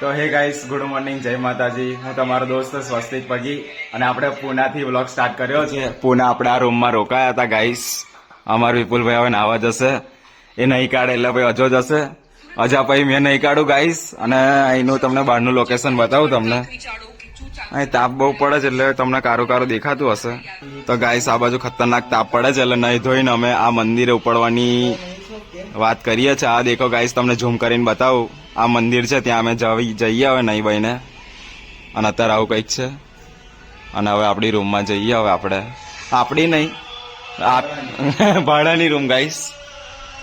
તો હે guys good morning જય માતાજી. હું તમારો દોસ્ત સ્વસ્તિક પગી અને આપણે પુનાથી વ્લોગ સ્ટાર્ટ કર્યો છે. પુના આપણે રૂમમાં રોકાયા હતા ગાઈસ અમારું વિપુલભાઈ હવે નાવા જશે. એ નહીં કાઢે, એટલે ભાઈ અજો જશે. અજા પછી મેં નહીં કાઢું ગાઈસ અને અહીંનું તમને બહારનું લોકેશન બતાવું તમને. અહીં તાપ બહુ પડે છે, એટલે તમને કારું કારું દેખાતું હશે. તો ગાઈસ આ બાજુ ખતરનાક તાપ પડે છે, એટલે નહીં ધોઈને અમે આ મંદિરે ઉપડવાની વાત કરીએ છીએ. આ દેખો ગાઈસ તમને ઝૂમ કરીને બતાવું. આ મંદિર છે, ત્યાં અમે જઈએ હવે નહીં ભાઈને. અને અત્યારે આવું કંઈક છે. અને હવે આપણી રૂમમાં જઈએ હવે આપણે. આપણી નહીં. ભાડાની રૂમ ગાઈસ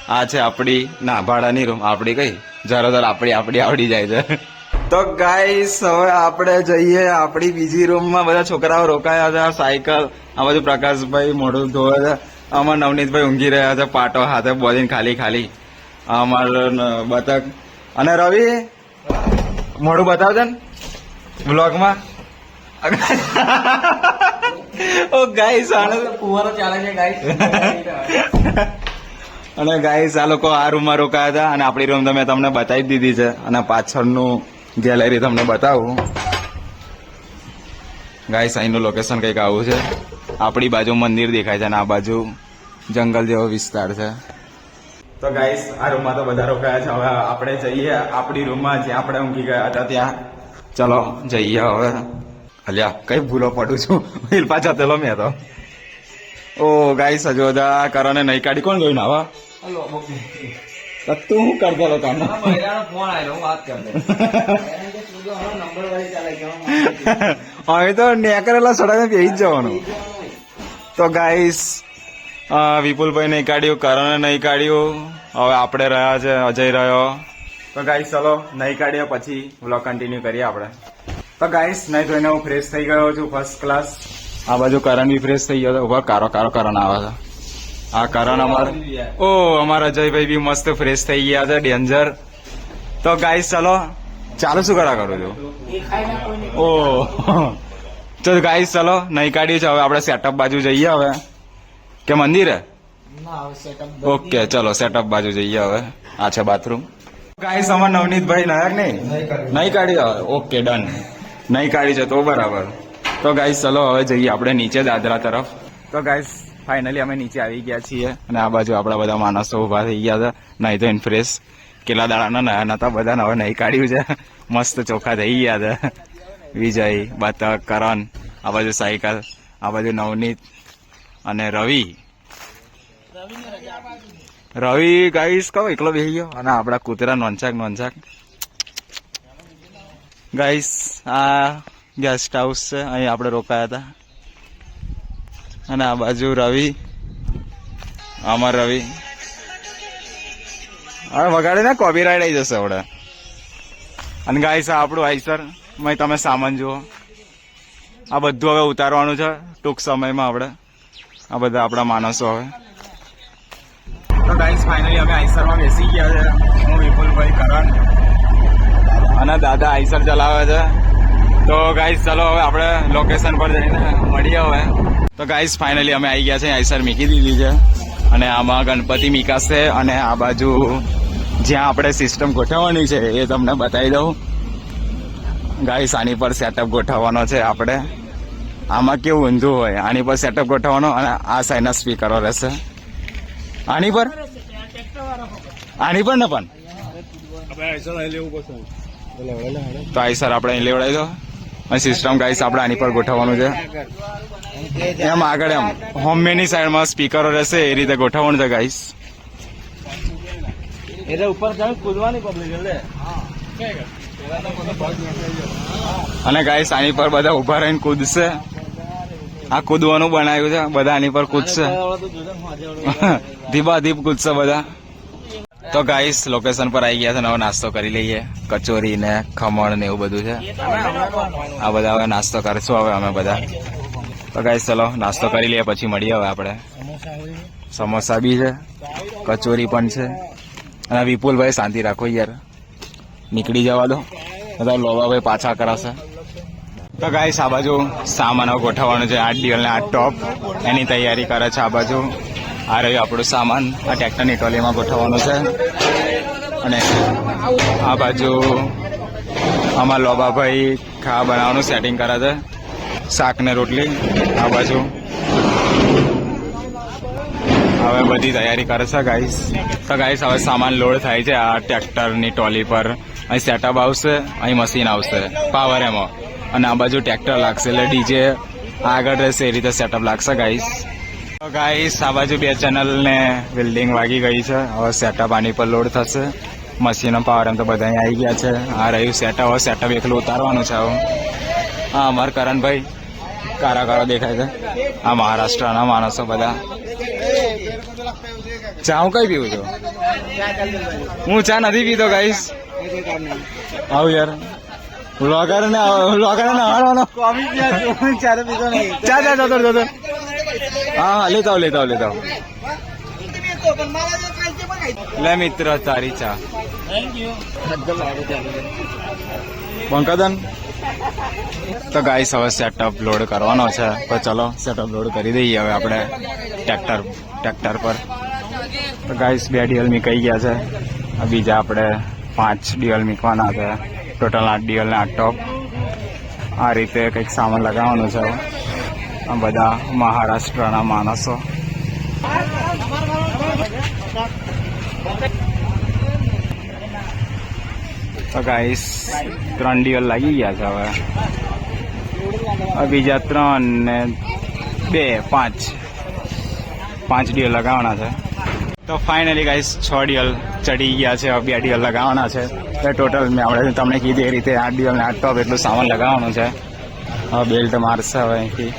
આ છે આપણી ના, ભાડાની રૂમ આપણી કઈ? જરા આપણી આપણી આવડી જાય છે. તો ગાઈસ હવે આપણે જઈએ આપણી બીજી રૂમમાં બધા છોકરાઓ રોકાયા હતા સાયકલ, આ બધું પ્રકાશભાઈ મોઢું ધોવે અમાર નવનીતભાઈ ઊંઘી રહ્યા છે, પાટો હાથે બોલીને ખાલી ખાલી. અમાર બતક. અને રવિ મોડું બતાવજે ને બ્લોગમાં ઓ, ગાઈસ, આને ફુવારો ચાલે છે, ગાઈસ. અને ગાઈસ, આ લોકો આ રૂમમાં રોકાયા હતા અને આપણી રૂમ તમે તમને બતાવી દીધી છે. અને પાછળનું ગેલેરી તમને બતાવું. ગાઈસ, અહીંનું લોકેશન કંઈક આવું છે. આપણી બાજુ મંદિર દેખાય છે અને આ બાજુ જંગલ જેવો વિસ્તાર છે. તો ગાઈસ આ રૂમમાં તો બધા રોકાયા છે. હવે આપણે જઈએ આપણી રૂમમાં જ્યાં આપણે ઊંઘી ગયા હતા ત્યાં. ચલો જઈએ હવે. અલ્યા કઈ ભૂલો પડું છું. પાછા તેલો મેં તો. ઓ ગાઈસ હજુ બધા કરને નહીં કાઢી કોણ ગયું નાવા હલો તો તું શું કરતો હતો કામ ફોન આવેલો વાત કર દે નંબર વાળી ચાલે કે હવે તો નેકરેલા સડાને બેસી જ જવાનું. તો ગાઈસ વિપુલભાઈ નહીં કાઢ્યું, કરણે નહીં કાઢ્યું. હવે આપણે રહ્યા છે, અજય રહ્યો. તો ગાઈસ ચલો, નહીં કાઢ્યો પછી વ્લોગ કન્ટિન્યુ કરીએ આપણે. તો ગાઈસ નહીં ધોઈને હું ફ્રેશ થઈ ગયો છું ફર્સ્ટ ક્લાસ આ બાજુ કરણ બી ફ્રેશ થઈ ગયો ઊભા, કારો કારો, કરણ આવે છે. આ કરણ અમાર ઓ, અમારા અજયભાઈ બી મસ્ત ફ્રેશ થઈ ગયા છે ડેન્જર તો ગાઈસ ચલો, ચાલુ શું કરા કરું છું? ઓ. તો ગાઈસ ચલો, નહીં કાઢ્યું છે. હવે આપણે સેટઅપ બાજુ જઈએ હવે. કે મંદિર? ઓકે ચલો સેટઅપ બાજુ જઈએ હવે. આ છે બાથરૂમ ગાઈસ અમાર નવનીતભાઈ નાયક નહીં? નહીં કાઢી ઓકે ડન નહીં કાઢી છે તો બરાબર. તો ગાઈસ ચલો હવે જઈએ આપણે નીચે દાદરા તરફ. તો ગાઈસ ફાઇનલી અમે નીચે આવી ગયા છીએ અને આ બાજુ આપણા બધા માણસો ઊભા થઈ ગયા હતા નહીં તો ફ્રેશ કેટલા દાડાના નયા નતા બધા હવે નહીં કાઢ્યું છે. મસ્ત ચોખ્ખા થઈ ગયા હતા વિજય બતક કરણ આ બાજુ સાયકલ આ બાજુ નવનીત. અને રવિ. રવિ ગાઈસ કહો એકલો બેસી ગયો? અને આપણા કૂતરા નોંચાક નોંચાક ગાઈસ આ ગેસ્ટ હાઉસ છે. અહીં આપણે રોકાયા હતા. અને આ બાજુ રવિ. અમાર રવિ. હવે વગાડે ને કોપીરાઇટ આવી જશે હવે અને ગાઈસ આપણું આઈસર મેં તમે સામાન જુઓ. આ બધું હવે ઉતારવાનું છે. ટૂંક સમયમાં આપણે. આ બધા આપણા માણસો હવે. તો ગાઈસ ફાઇનલી અમે આઈસરમાં બેસી ગયા છે. હું વિપુલભાઈ કરણ. અને દાદા આઈસર ચલાવે છે. તો ગાઈસ ચલો હવે આપણે લોકેશન પર જઈને મળીએ હવે. તો ગાઈસ ફાઇનલી અમે આવી ગયા છે આઈસર મૂકી દીધી છે. અને આમાં ગણપતિ મીકાશે અને આ બાજુ જ્યાં આપણે સિસ્ટમ ગોઠવવાની છે એ તમને બતાવી દઉં. ગાઈસ આની પર સેટઅપ ગોઠવવાનો છે આપણે. આમાં કેવું ઊંધું હોય? આની પર સેટઅપ ગોઠવવાનો અને આ સાઈડના સ્પીકરો રહેશે. આની પર? આની પર ને પણ? તો આઈ સર આપણે અહીં લેવડાવી દો. અને સિસ્ટમ ગાઈસ આપણે આની પર ગોઠવવાનું છે. એમ આગળ એમ. હોમમેની સાઈડમાં સ્પીકરો રહેશે એ રીતે ગોઠવવાનું છે ગાઈસ એટલે ઉપર કૂદવાની પબ્લિક એટલે. અને ગાઈસ આની પર બધા ઊભા રહીને કૂદશે. આ કૂદવાનું બનાવ્યું છે. બધા આની પર કૂદશે. ધીબા ધીબ કૂદશે બધા. તો ગાઈસ લોકેશન પર આવી ગયા છે. નવો નાસ્તો કરી લઈએ. કચોરી ને ખમણ ને એવું બધું છે. આ બધા હવે નાસ્તો કરશું હવે અમે બધા. તો ગાઈસ ચલો, નાસ્તો કરી લઈએ, પછી મળીએ હવે આપણે. સમોસા બી છે. કચોરી પણ છે. અને વિપુલભાઈ, શાંતિ રાખો યાર. નીકળી જવા દો. બધા લોવાભાઈ પાછા કરાશે તો ગાઈસ આ બાજુ સામાન ગોઠવવાનો છે. આઠ ડીએલ ને આઠ ટોપ એની તૈયારી કરે છે આ બાજુ. આ રહ્યું આપણું સામાન. આ ટ્રેક્ટરની ટ્રોલીમાં ગોઠવવાનું છે. અને આ બાજુ આમાં લોબાભાઈ ખાવા બનાવવાનું સેટિંગ કરે છે. શાક ને રોટલી. આ બાજુ હવે બધી તૈયારી કરે છે ગાઈસ તો ગાઈસ હવે સામાન લોડ થાય છે આ ટ્રેક્ટરની ટ્રોલી પર. અહીં સેટઅપ આવશે, અહીં મશીન આવશે. પાવર એમાં. અને આ બાજુ ટ્રેક્ટર લાગશે એટલે ડીજે આગળ રહેશે, એ રીતે સેટઅપ લાગશે ગાઈસ ગાઈસ આ બાજુ બે ચેનલ ને બિલ્ડિંગ વાગી ગઈ છે. હવે સેટઅપ આની પર લોડ થશે. મશીનો પાવર એમ તો બધા આવી ગયા છે. આ રહ્યું સેટઅપ હવે સેટઅપ એકલું ઉતારવાનું છે હવે હા, અમાર કરણભાઈ. કારા કારો દેખાય છે. આ મહારાષ્ટ્રના માણસો બધા. ચા હું કઈ પીવું છું? હું ચા નથી પીતો ગાઈસ આવ યાર. વ્લોગર ને વ્લોગર ને હવાનો ચા ચા જતો જતો હા હા લેતા આવો, લેતા લેતા લે મિત્ર તારી ચા. પંકજન તો ગાઈસ હવે સેટઅપ લોડ કરવાનો છે. તો ચલો સેટઅપ લોડ કરી દઈએ હવે આપણે ટ્રેક્ટર ટ્રેક્ટર પર. તો ગાઈસ બે ડીએલ મીકાઈ ગયા છે. બીજા આપણે પાંચ ડીએલ મીકવાના છે. ટોટલ આઠ ડીએલ ને આઠ ટોપ. આ રીતે કંઈક સામાન લગાવવાનું છે. આ બધા મહારાષ્ટ્રના માણસો. તો ગાઈસ ત્રણ ડીએલ લાગી ગયા છે હવે. હવે બીજા ત્રણ ને બે, પાંચ. પાંચ ડીએલ લગાવવાના છે. તો ફાઇનલી ગાઈસ છ ડીએલ ચડી ગયા છે બે ડીએલ લગાવવાના છે. તો ટોટલ મેં આપણે તમને કીધી એ રીતે આઠ ડીએલ ને આઠ ટોપ એટલું સામાન લગાવવાનું છે. હવે બેલ્ટ મારશે હવે અહીંથી.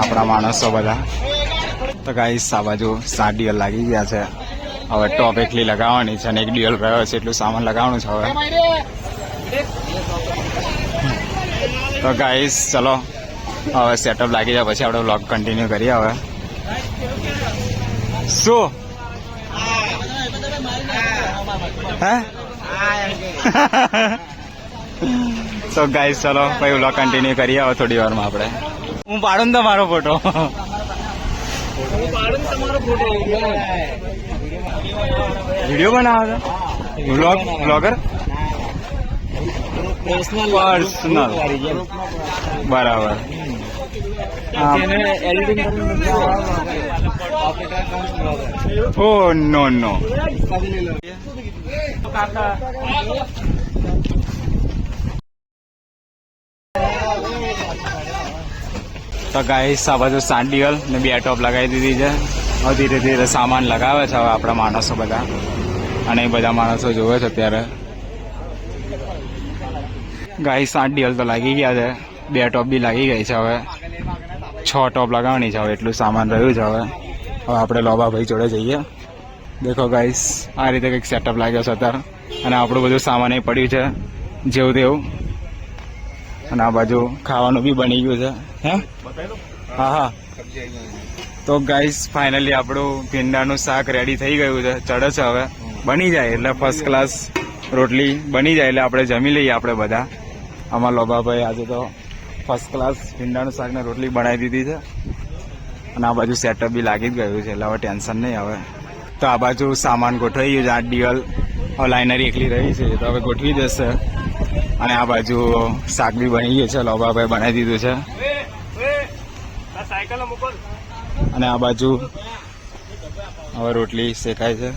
આપણા માણસો બધા. તો ગાઈસ આ બાજુ સાત ડીએલ લાગી ગયા છે. હવે ટોપ એકલી લગાવવાની છે અને એક ડીએલ રહ્યો છે, એટલું સામાન લગાવવાનું છે હવે. તો ગાઈસ ચલો. હવે સેટઅપ લાગી જાય, પછી આપણે વ્લોગ કન્ટિન્યુ કરીએ હવે. શું? હે? તો ગાઈસ ચલો પછી વ્લોગ કન્ટિન્યુ કરીએ હવે થોડી વારમાં આપણે. હું પાડું ને તમારો ફોટો વીડિયો બનાવો છો? વ્લોગ વ્લોગર પર્સનલ બરાબર. હા. ઓ, નો નો. તો ગાઈસ આ બાજુ સાંડિયલ ને બે ટોપ લગાવી દીધી છે. હવે ધીરે ધીરે સામાન લગાવે છે હવે આપણા માણસો બધા. અને એ બધા માણસો જોવે છે અત્યારે. ગાઈસ આઠ તો લાગી ગયા છે. બે ટોપ બી લાગી ગઈ છે હવે. છ ટોપ લગાવવાની છે હવે, એટલું સામાન રહ્યું છે હવે. હવે આપણે લોબાભાઈ જોડે જઈએ. દેખો ગાઈસ આ રીતે કંઈક સેટઅપ લાગ્યો છે અત્યારે. અને આપણું બધું સામાન એ પડ્યું છે. જેવું તેવું. અને આ બાજુ ખાવાનું બી બની ગયું છે. હે? હા હા. તો ગાઈસ ફાઇનલી આપણું ભીંડાનું શાક રેડી થઈ ગયું છે. ચડે છે હવે. બની જાય, એટલે ફર્સ્ટ ક્લાસ રોટલી બની જાય, એટલે આપણે જમી લઈએ આપણે બધા. આમાં લોબાભાઈ આજે તો ફર્સ્ટ ક્લાસ ભીંડાનું શાક ને રોટલી બનાવી દીધી છે. અને આ બાજુ સેટઅપ બી લાગી જ ગયું છે, એટલે હવે ટેન્શન નહીં હવે. તો આ બાજુ સામાન ગોઠવાઈ ગયું છે, આ ડીઅલ લાઇનરી એકલી રહી છે તો હવે ગોઠવી દેશે. અને આ બાજુ શાક બી બની ગયું છે લોબાભાઈ બનાવી દીધું છે. અને આ બાજુ હવે રોટલી શેકાય છે.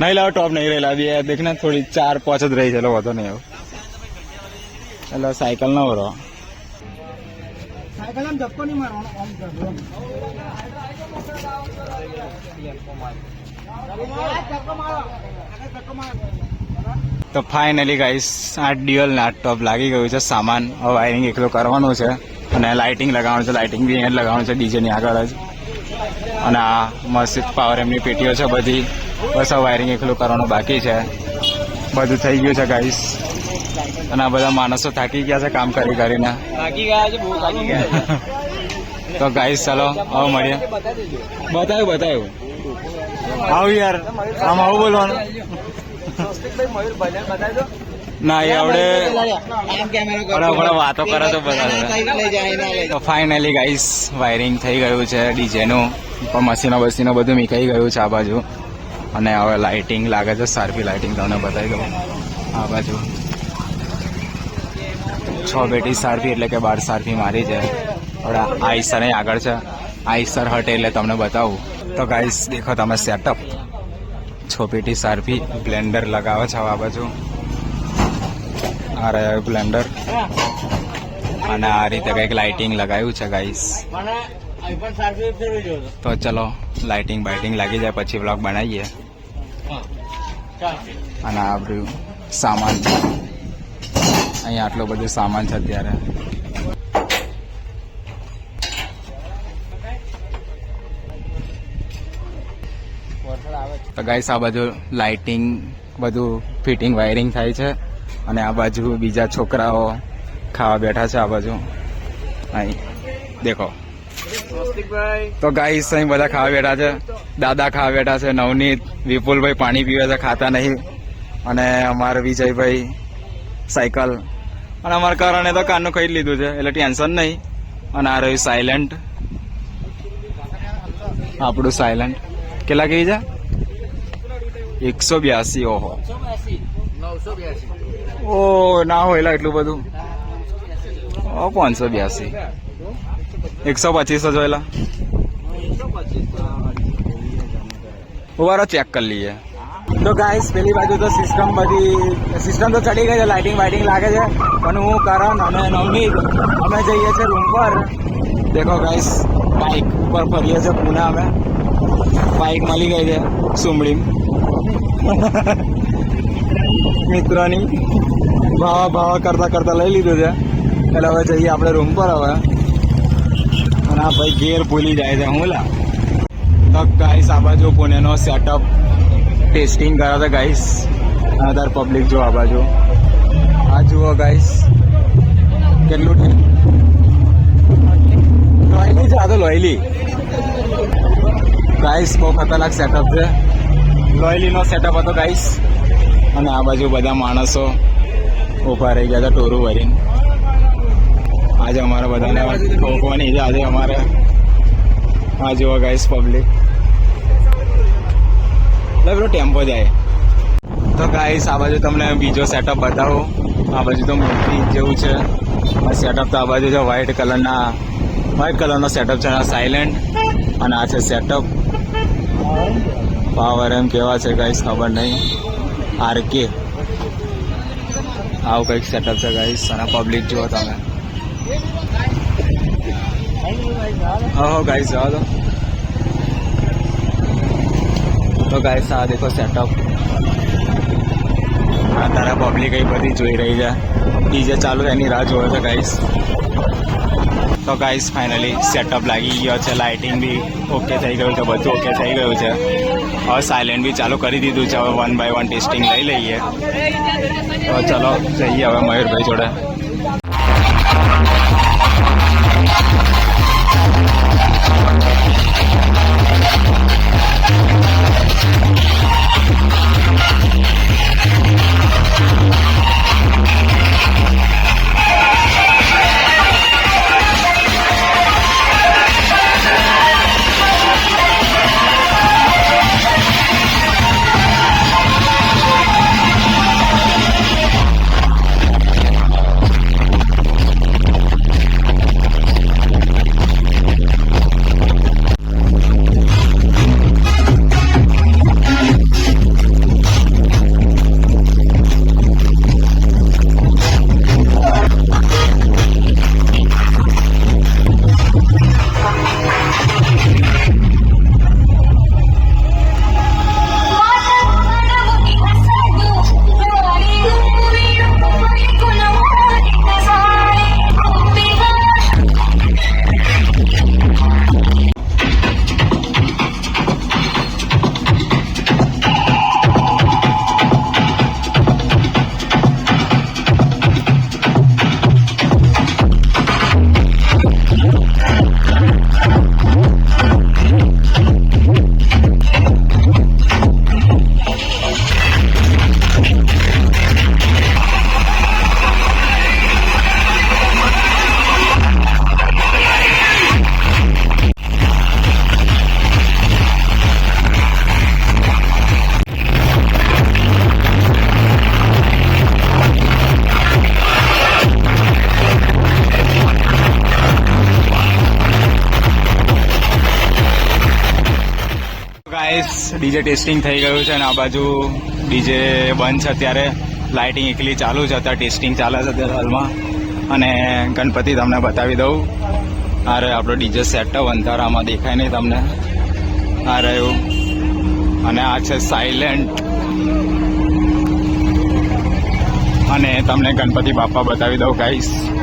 નહીં લાવો, ટોપ નહીં રહેલા. બે, દેખ ને, થોડી ચાર, પાંચ જ રહી છે, એટલે વધો નહીં આવું. એટલે સાયકલ ના ભરો તો ફાઇનલી ગાઈસ આ ડ્યુઅલ ને લાગી ગયું છે, સામાન. હવે વાયરિંગ એકલું કરવાનું છે અને લાઇટિંગ લગાવવાનું છે લાઇટિંગ બી અહીંયા લગાવવાનું છે ડીજેની આગળ જ. અને આ મસ્ત પાવર એમની પેટીઓ છે બધી. બસ હવે વાયરિંગ એકલું કરવાનું બાકી છે. બધું થઈ ગયું છે ગાઈસ અને આ બધા માણસો થાકી ગયા છે કામ કરી કરીને થાકી ગયા છે બહુ થાકી ગયા તો ગાઈસ ચાલો હવે મળીએ. બતાવ્યું બતાવ્યું. આવ યાર આમ આવું બોલવાનું. ના એ આવડે વાતો કરે તો બધા ફાઇનલી ગાઈસ વાયરિંગ થઈ ગયું છે ડીજેનું પણ મશીનો બસીનો બધું મીકાઈ ગયું છે આ બાજુ. અને હવે લાઇટિંગ લાગે છે સારપી લાઇટિંગ તમને બતાવી દઉં. આ બાજુ. છ બેટી સારફી એટલે કે બાર સારફી મારી છે. હવે આઈસર અહીં આગળ છે. આઈસર હટે એટલે તમને બતાવું. તો ગાઈસ દેખો તમે સેટઅપ છ પેટી સારફી બ્લેન્ડર લગાવે છે આ બાજુ. આ રહ્યો બ્લેન્ડર અને આ રીતે કંઈક લાઇટિંગ લગાવ્યું છે ગાઈસ તો ચલો લાઇટિંગ બાઇટિંગ લાગી જાય પછી બ્લોક બનાવીએ. અને આ બધું સામાન. અહીંયા આટલો બધો સામાન છે અત્યારે. તો ગાઈસ આ બાજુ લાઇટિંગ બધું ફિટિંગ વાયરિંગ થાય છે. અને આ બાજુ બીજા છોકરાઓ ખાવા બેઠા છે આ બાજુ. અહીં, દેખો. તો ગાઈસ અહીં બધા ખાવા બેઠા છે. દાદા ખાવા બેઠા છે, નવનીત, વિપુલભાઈ પાણી પીવે છે, ખાતા નહીં. અને અમારા વિજયભાઈ, સાયકલ. અને અમારા કારણે તો કાનનું ખાઈ લીધું છે, એટલે ટેન્શન નહીં. અને આ રહ્યું સાયલન્ટ આપણું સાયલન્ટ કેટલા કેવી છે? એકસો બ્યાસી, ઓહો. ઓ, ના હોય એલા એટલું બધું. ઓ, પાંચસો બ્યાસી. એકસો પચીસો જોયેલા ઉભારો ચેક કરી લઈએ. તો ગાઈસ પેલી બાજુ તો સિસ્ટમ બધી સિસ્ટમ તો ચડી ગઈ છે લાઇટિંગ વાઇટિંગ લાગે છે, પણ હું કરણ અને નવનીત, અમે જઈએ છીએ રૂમ પર. દેખો ગાઈસ બાઇક ઉપર ફરીએ છીએ પુણે અમે. બાઇક મળી ગઈ છે સુમડી મિત્રોની. ભાવા ભાવા કરતા કરતા લઈ લીધું છે. એટલે હવે જઈએ આપણે રૂમ પર હવે. અને આ ભાઈ ઘેર ભૂલી જાય છે, હું લા. તો ગાઈસ આ બાજુ પુણેનો સેટઅપ ટેસ્ટિંગ કરાવતા હતા ગાઈસ આધાર પબ્લિક જો આ બાજુ. આ જુઓ ગાઈસ કેટલું લોયલી છે આ તો લોયલી ગાઈસ બહુ ખતરનાક સેટઅપ છે. લોયલીનો સેટઅપ હતો ગાઈસ અને આ બાજુ બધા માણસો ઊભા રહી ગયા હતા ટોરું ભરીને. આજે અમારે બધાને ઠોકવાની છે. આજે અમારે આ જુઓ ગાઈસ પબ્લિક પેલો ટેમ્પો જાય. તો ગાઈસ આ બાજુ તમને બીજો સેટઅપ બતાવો. આ બાજુ તો મૂર્તિ જેવું છે. આ સેટઅપ તો આ બાજુ છે વ્હાઇટ કલરના વ્હાઇટ કલરનો સેટઅપ છે સાયલેન્ટ અને આ છે સેટઅપ પાવર એમ કેવા છે ગાઈસ ખબર નહીં. આરકે આવું કંઈક સેટઅપ છે ગાઈસ અને પબ્લિક જુઓ તમે. ઓહો ગાઈસ જવા દો. તો ગાઈસ આ દેખો સેટઅપ આ તારા પબ્લિક એ બધી જોઈ રહી છે. ડીજે ચાલુ એની રાહ જોવે છે ગાઈસ તો ગાઈસ ફાઇનલી સેટઅપ લાગી ગયો છે લાઇટિંગ બી ઓકે થઈ ગયું છે, બધું ઓકે થઈ ગયું છે. હવે સાયલેન્ટ બી ચાલુ કરી દીધું છે, હવે વન બાય વન ટેસ્ટિંગ લઈ લઈએ. તો ચલો જઈએ હવે મયુરભાઈ જોડે. ડીજે ટેસ્ટિંગ થઈ ગયું છે અને આ બાજુ ડીજે બંધ છે અત્યારે. લાઇટિંગ એકલી ચાલુ છે, અત્યારે ટેસ્ટિંગ ચાલે છે અત્યારે હાલમાં. અને ગણપતિ તમને બતાવી દઉં. અરે, આપણો ડીજે સેટઅપ અંધારામાં દેખાય નહીં તમને. આ રહ્યું અને આ છે સાયલેન્ટ અને તમને ગણપતિ બાપા બતાવી દઉં ગાઈસ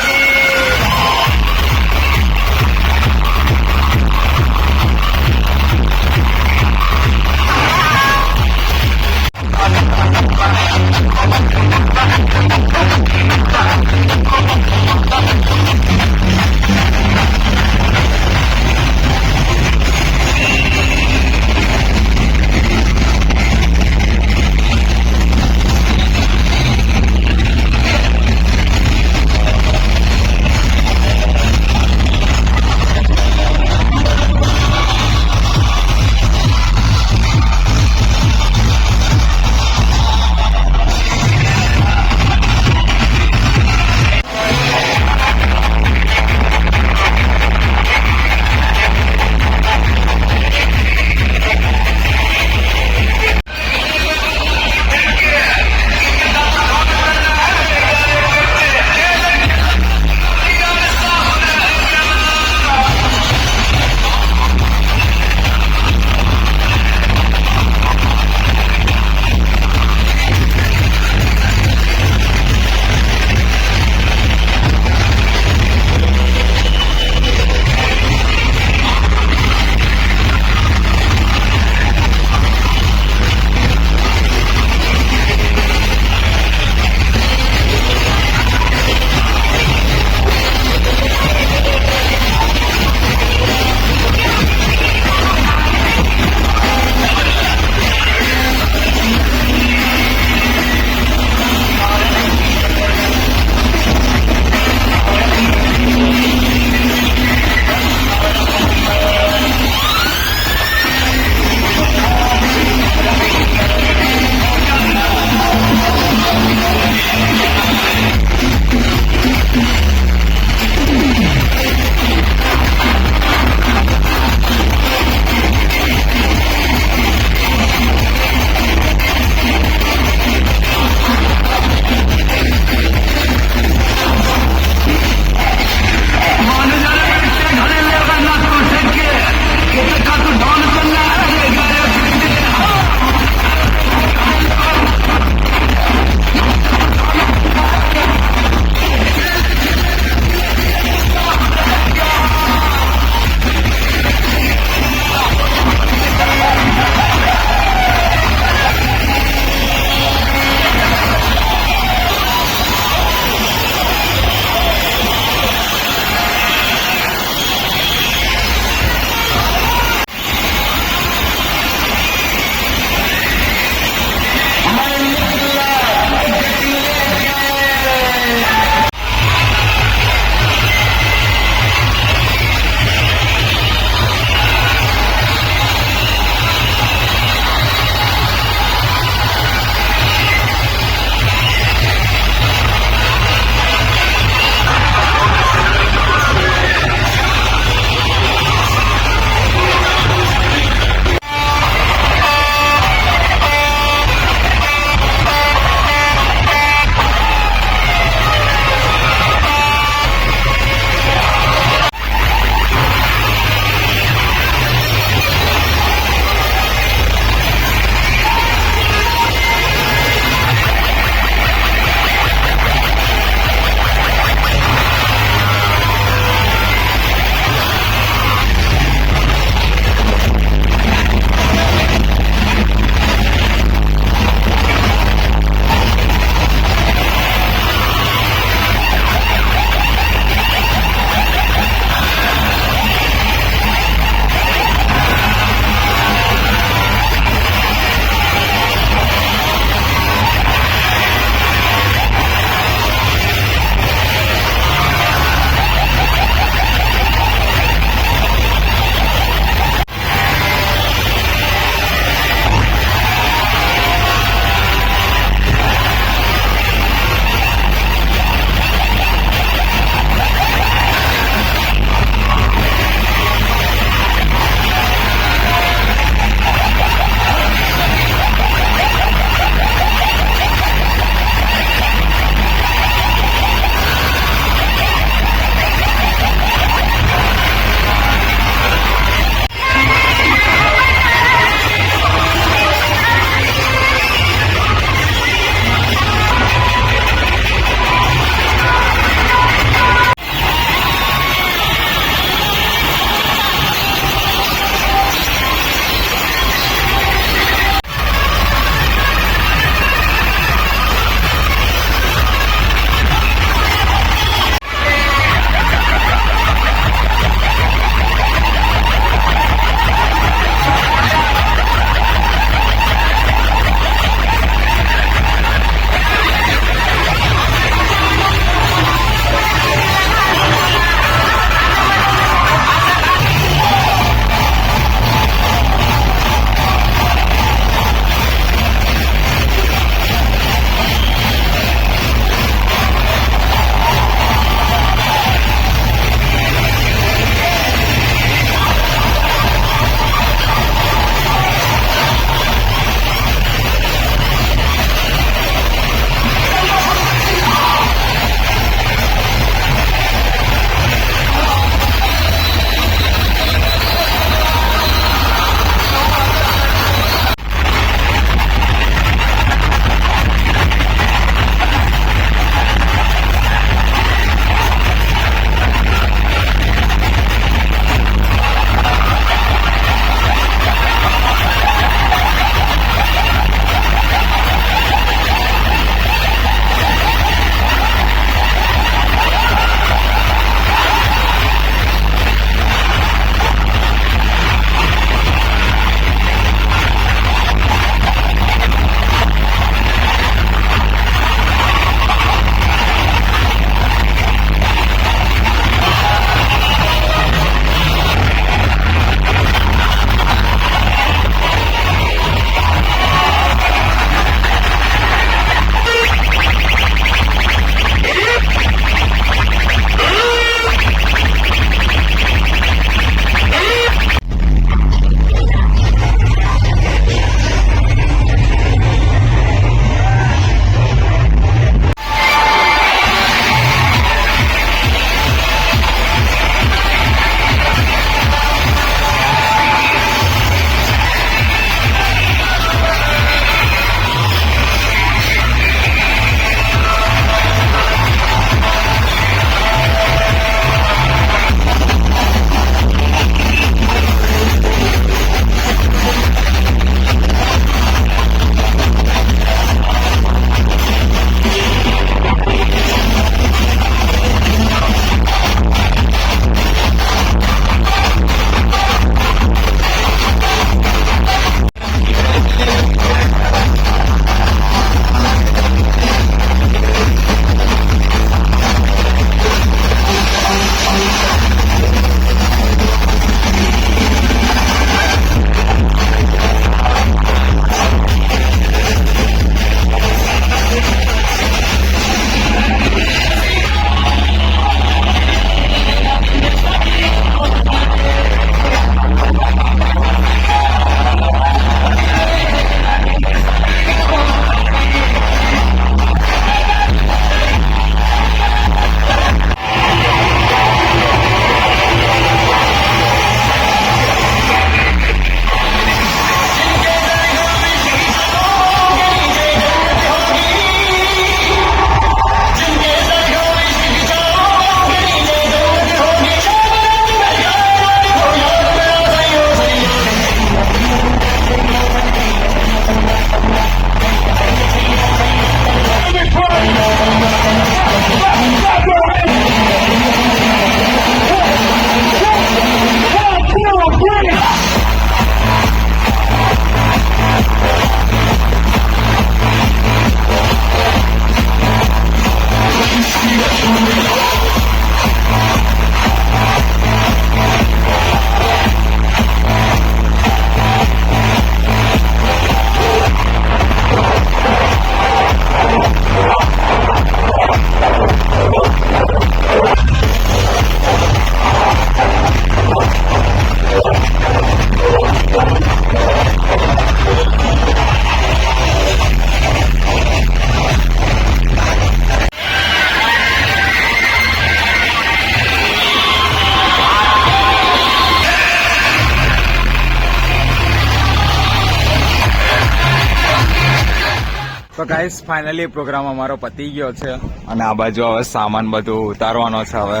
ગાઈસ ફાઇનલી પ્રોગ્રામ અમારો પતી ગયો છે. અને આ બાજુ હવે સામાન બધું ઉતારવાનો છે હવે.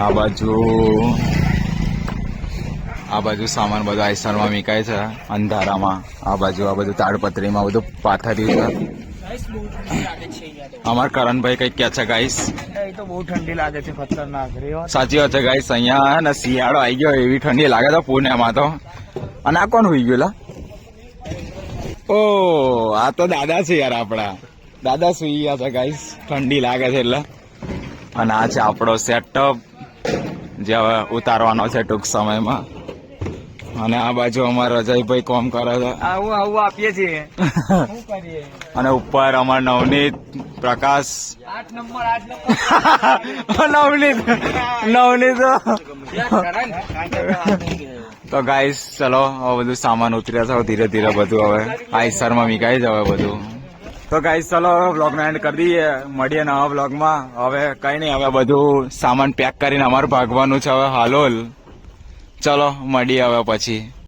આ બાજુ આ બાજુ સામાન બધું આઈસરમાં મીકાય છે અંધારામાં. આ બાજુ આ બધું તાડપત્રીમાં બધું પાથર્યું છે. અમાર કરણભાઈ કંઈક કે છે ગાઈસ? તો બહુ ઠંડી લાગે છે ખતરનાક. સાચી વાત છે ગાઈસ. અહીંયા ને શિયાળો આવી ગયો એવી ઠંડી લાગે તો પુણ્યમાં તો. અને આ કોણ હોઈ ગયું લા ઓ આ તો દાદા છે યાર આપણા. દાદા સુઈ ગયા છે ગાઈસ ઠંડી લાગે છે એટલે. અને આ છે આપણો સેટઅપ જે હવે ઉતારવાનો છે ટૂંક સમયમાં. અને આ બાજુ અમારા રજાઈભાઈ કોમ કરે છે. આવું આવું આપીએ છીએ. અને ઉપર અમાર નવનીત પ્રકાશ. આઠ નંબર આઠ નવનીત નવનીત. તો ગાઈસ ચલો, હવે બધું સામાન ઉતર્યા છે ધીરે ધીરે બધું હવે આઈસરમાં મીકાઈ જ હવે બધું. તો ગાઈસ ચલો બ્લોગ નો એન્ડ કરી દઈએ. મળીએ નવા બ્લોગમાં હવે કઈ નહીં, હવે બધું સામાન પેક કરીને અમારે ભાગવાનું છે, હવે હાલોલ. ચલો, મળીએ હવે પછી.